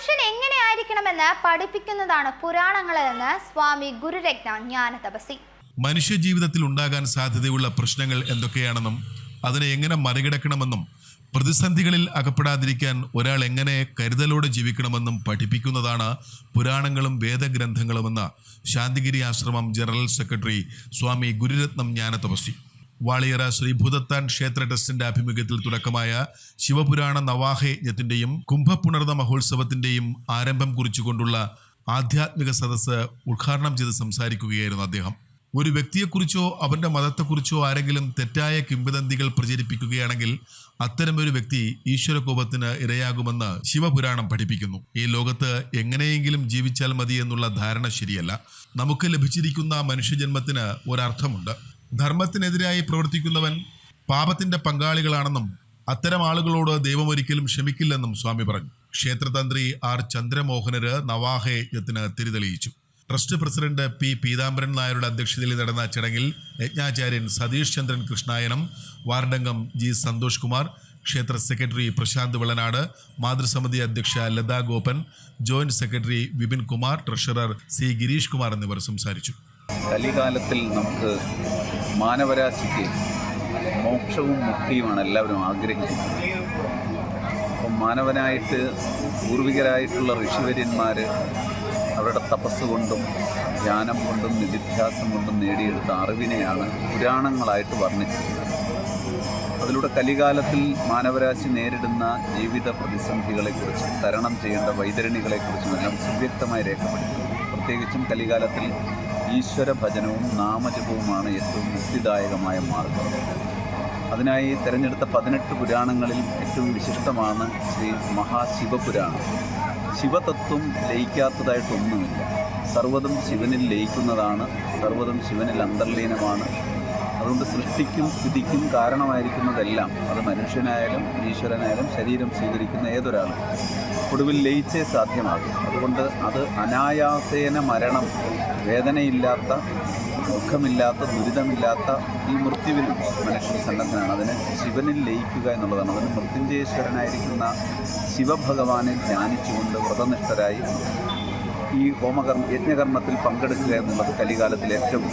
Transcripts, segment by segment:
മനുഷ്യൻ എങ്ങനെയായിരിക്കണമെന്ന് പഠിപ്പിക്കുന്നതാണ് പുരാണങ്ങളെന്ന് സ്വാമി ഗുരുരത്ന ജ്ഞാന തപസി മനുഷ്യ ജീവിതത്തിൽ ഉണ്ടാകാൻ സാധ്യതയുള്ള പ്രശ്നങ്ങൾ എന്തൊക്കെയാണെന്നും അതിനെ എങ്ങനെ മറികടക്കണമെന്നും പ്രതിസന്ധികളിൽ അകപ്പെടാതിരിക്കാൻ ഒരാൾ എങ്ങനെ കരുതലോടെ ജീവിക്കണമെന്നും പഠിപ്പിക്കുന്നതാണ് പുരാണങ്ങളും വേദഗ്രന്ഥങ്ങളുമെന്ന് ശാന്തിഗിരി ആശ്രമം ജനറൽ സെക്രട്ടറി സ്വാമി ഗുരുരത്നം ജ്ഞാനതപസ്വി വാളിയറ ശ്രീ ഭൂതത്താൻ ക്ഷേത്ര ട്രസ്റ്റിന്റെ ആഭിമുഖ്യത്തിൽ തുടക്കമായ ശിവപുരാണ നവാഹയജ്ഞത്തിന്റെയും കുംഭപുണർന്ന മഹോത്സവത്തിന്റെയും ആരംഭം കുറിച്ചുകൊണ്ടുള്ള ആധ്യാത്മിക സദസ്സ് ഉദ്ഘാടനം ചെയ്ത് സംസാരിക്കുകയായിരുന്നു അദ്ദേഹം. ഒരു വ്യക്തിയെക്കുറിച്ചോ അവന്റെ മതത്തെക്കുറിച്ചോ ആരെങ്കിലും തെറ്റായ കിംവദന്തികൾ പ്രചരിപ്പിക്കുകയാണെങ്കിൽ അത്തരമൊരു വ്യക്തി ഈശ്വരകോപത്തിന് ഇരയാകുമെന്ന് ശിവപുരാണം പഠിപ്പിക്കുന്നു. ഈ ലോകത്ത് എങ്ങനെയെങ്കിലും ജീവിച്ചാൽ മതി എന്നുള്ള ധാരണ ശരിയല്ല. നമുക്ക് ലഭിച്ചിരിക്കുന്ന മനുഷ്യജന്മത്തിന് ഒരർത്ഥമുണ്ട്. ധർമ്മത്തിനെതിരായി പ്രവർത്തിക്കുന്നവൻ പാപത്തിന്റെ പങ്കാളികളാണെന്നും അത്തരം ആളുകളോട് ദൈവം ഒരിക്കലും ക്ഷമിക്കില്ലെന്നും സ്വാമി പറഞ്ഞു. ക്ഷേത്രതന്ത്രി ആർ ചന്ദ്രമോഹനര് നവാഹയജ്ഞത്തിന് തിരിതെളിയിച്ചു. ട്രസ്റ്റ് പ്രസിഡന്റ് പി പീതാംബരൻ നായരുടെ അധ്യക്ഷതയിൽ നടന്ന ചടങ്ങിൽ യജ്ഞാചാര്യൻ സതീഷ് ചന്ദ്രൻ കൃഷ്ണായനം വാർഡംഗം ജി സന്തോഷ് കുമാർ ക്ഷേത്ര സെക്രട്ടറി പ്രശാന്ത് വെള്ളനാട് മാതൃസമിതി അധ്യക്ഷ Latha Gopan joint secretary Vipin Kumar treasurer C Girish Kumar എന്നിവർ സംസാരിച്ചു. കലികാലത്തിൽ നമുക്ക് മാനവരാശിക്ക് മോക്ഷവും മുക്തിയുമാണ് എല്ലാവരും ആഗ്രഹിക്കുന്നത്. അപ്പം മാനവനായിട്ട് പൂർവികരായിട്ടുള്ള ഋഷിവര്യന്മാർ അവരുടെ തപസ് കൊണ്ടും ധ്യാനം കൊണ്ടും നിധിധ്യാസം കൊണ്ടും നേടിയെടുത്ത അറിവിനെയാണ് പുരാണങ്ങളായിട്ട് വർണിച്ചിരിക്കുന്നത്. അതിലൂടെ കലികാലത്തിൽ മാനവരാശി നേരിടുന്ന ജീവിത പ്രതിസന്ധികളെക്കുറിച്ചും തരണം ചെയ്യേണ്ട വൈതരണികളെക്കുറിച്ചും എല്ലാം സുവ്യക്തമായി രേഖപ്പെടുത്തുന്നു. പ്രത്യേകിച്ചും കലികാലത്തിൽ ഈശ്വര ഭജനവും നാമജപവുമാണ് ഏറ്റവും മുക്തിദായകമായ മാർഗം. അതിനായി തിരഞ്ഞെടുത്ത പതിനെട്ട് പുരാണങ്ങളിൽ ഏറ്റവും വിശിഷ്ടമാണ് ശ്രീ മഹാശിവപുരാണം. ശിവതത്വം ലയിക്കാത്തതായിട്ടൊന്നുമില്ല. സർവതും ശിവനിൽ ലയിക്കുന്നതാണ് സർവതും ശിവനിൽ അന്തർലീനമാണ്. അതുകൊണ്ട് സൃഷ്ടിക്കും സ്ഥിതിക്കും കാരണമായിരിക്കുന്നതെല്ലാം അത് മനുഷ്യനായാലും ഈശ്വരനായാലും ശരീരം സ്വീകരിക്കുന്ന ഏതൊരാളും ഒടുവിൽ ലയിച്ചേ സാധ്യമാകും. അതുകൊണ്ട് അത് അനായാസേന മരണം വേദനയില്ലാത്ത ദുഃഖമില്ലാത്ത ദുരിതമില്ലാത്ത ഈ മൃത്യുവിൽ മനുഷ്യൻ സന്നദ്ധനാണ്. അതിന് ശിവനിൽ ലയിക്കുക എന്നുള്ളതാണ്. അതിന് മൃത്യുഞ്ജയേശ്വരനായിരിക്കുന്ന ശിവഭഗവാനെ ധ്യാനിച്ചുകൊണ്ട് വ്രതനിഷ്ഠരായി ഈ ഹോമകർമ്മ യജ്ഞകർമ്മത്തിൽ പങ്കെടുക്കുക എന്നുള്ളത് കലികാലത്തിൽ ഏറ്റവും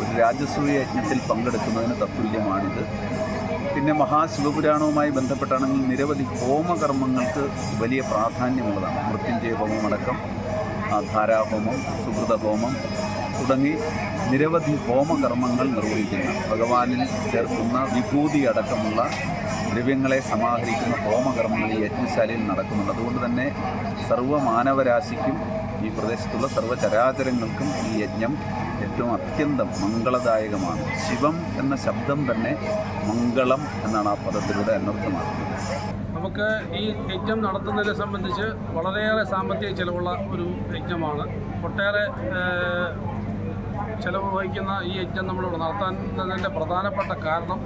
ഒരു രാജസൂയ യജ്ഞത്തിൽ പങ്കെടുക്കുന്നതിന് തത്തുല്യമാണിത്. പിന്നെ മഹാശിവപുരാണവുമായി ബന്ധപ്പെട്ടാണെങ്കിൽ നിരവധി ഹോമകർമ്മങ്ങൾക്ക് വലിയ പ്രാധാന്യമുള്ളതാണ്. മൃത്യുഞ്ജയ ഹോമമടക്കം ധാരാഹോമം സുഹൃതഹോമം തുടങ്ങി നിരവധി ഹോമകർമ്മങ്ങൾ നിർവഹിക്കുന്ന. ഭഗവാനിൽ ചേർക്കുന്ന വിഭൂതി അടക്കമുള്ള ദ്രവ്യങ്ങളെ സമാഹരിക്കുന്ന ഹോമകർമ്മങ്ങൾ ഈ യജ്ഞശാലയിൽ നടക്കുന്നുണ്ട്. അതുകൊണ്ട് തന്നെ സർവമാനവരാശിക്കും ഈ പ്രദേശത്തുള്ള സർവചരാചരങ്ങൾക്കും ഈ യജ്ഞം ഏറ്റവും അത്യന്തം മംഗളദായകമാണ്. ശിവം എന്ന ശബ്ദം തന്നെ മംഗളം എന്നാണ് ആ പദത്തിലൂടെ അനർത്ഥമാക്കുന്നത് നമുക്ക് ഈ യജ്ഞം നടത്തുന്നതിനെ സംബന്ധിച്ച് വളരെയേറെ സാമ്പത്തിക ചിലവുള്ള ഒരു യജ്ഞമാണ്. ഒട്ടേറെ ചിലവ് വഹിക്കുന്ന ഈ യജ്ഞം നമ്മളിവിടെ നടത്താൻ പ്രധാനപ്പെട്ട കാരണം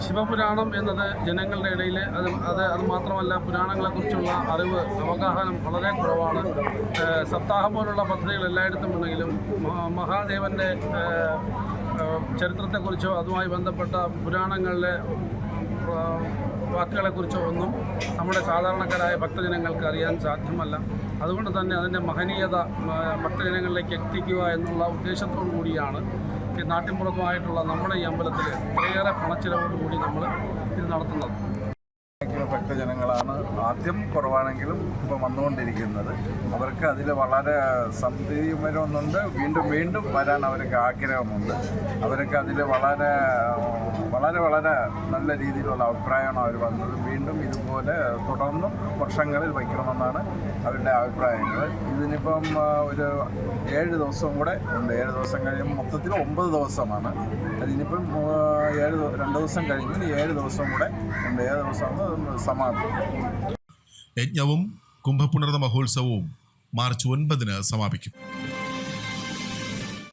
ശിവപുരാണം എന്നത് ജനങ്ങളുടെ ഇടയിൽ അത് അത് അത് മാത്രമല്ല പുരാണങ്ങളെക്കുറിച്ചുള്ള അറിവ് അവഗാഹനം വളരെ കുറവാണ്. സപ്താഹം പോലുള്ള പദ്ധതികൾ എല്ലായിടത്തും ഉണ്ടെങ്കിലും മഹാ- മഹാദേവന്റെ ചരിത്രത്തെക്കുറിച്ചോ അതുമായി ബന്ധപ്പെട്ട പുരാണങ്ങളിലെ വാക്കുകളെക്കുറിച്ചോ ഒന്നും നമ്മുടെ സാധാരണക്കാരായ ഭക്തജനങ്ങൾക്ക് അറിയാൻ സാധ്യമല്ല. അതുകൊണ്ട് തന്നെ അതിന്റെ മഹനീയത ഭക്തജനങ്ങളിലേക്ക് എത്തിക്കുക എന്നുള്ള ഉദ്ദേശത്തോടു കൂടിയാണ് ഈ നാട്ടിൻപുറത്തുമായിട്ടുള്ള നമ്മുടെ ഈ അമ്പലത്തിൽ ഏറെ പണച്ചിലവോടുകൂടി നമ്മൾ ഇത് നടത്തുന്നത്. ഭക്തജനങ്ങളാണ് ആദ്യം കുറവാണെങ്കിലും ഇപ്പോൾ വന്നുകൊണ്ടിരിക്കുന്നത്. അവർക്ക് അതിൽ വളരെ സംതൃപ്തിയും വരുന്നുണ്ട് വീണ്ടും വീണ്ടും വരാൻ അവർക്ക് ആഗ്രഹമുണ്ട്. അവർക്ക് അതിൽ വളരെ വളരെ വളരെ നല്ല രീതിയിലുള്ള അഭിപ്രായമാണ് അവർ വന്നത്. വീണ്ടും ഇതുപോലെ തുടർന്നും വർഷങ്ങളിൽ വയ്ക്കണമെന്നാണ് അവരുടെ അഭിപ്രായങ്ങൾ. ഇതിനിപ്പം ഒരു ഏഴ് ദിവസം കൂടെ ഉണ്ട്. ഏഴ് ദിവസം കഴിയുമ്പോൾ മൊത്തത്തിൽ ഒമ്പത് ദിവസമാണ്. അതിനിപ്പം ഏഴ് രണ്ട് ദിവസം കഴിഞ്ഞ് ഏഴ് ദിവസം കൂടെ ഉണ്ട്. ഏഴ് ദിവസമാണ് സമാപിക്കും യജ്ഞവും കുംഭപുണർന്ന മഹോത്സവവും മാർച്ച് ഒൻപതിന് സമാപിക്കും.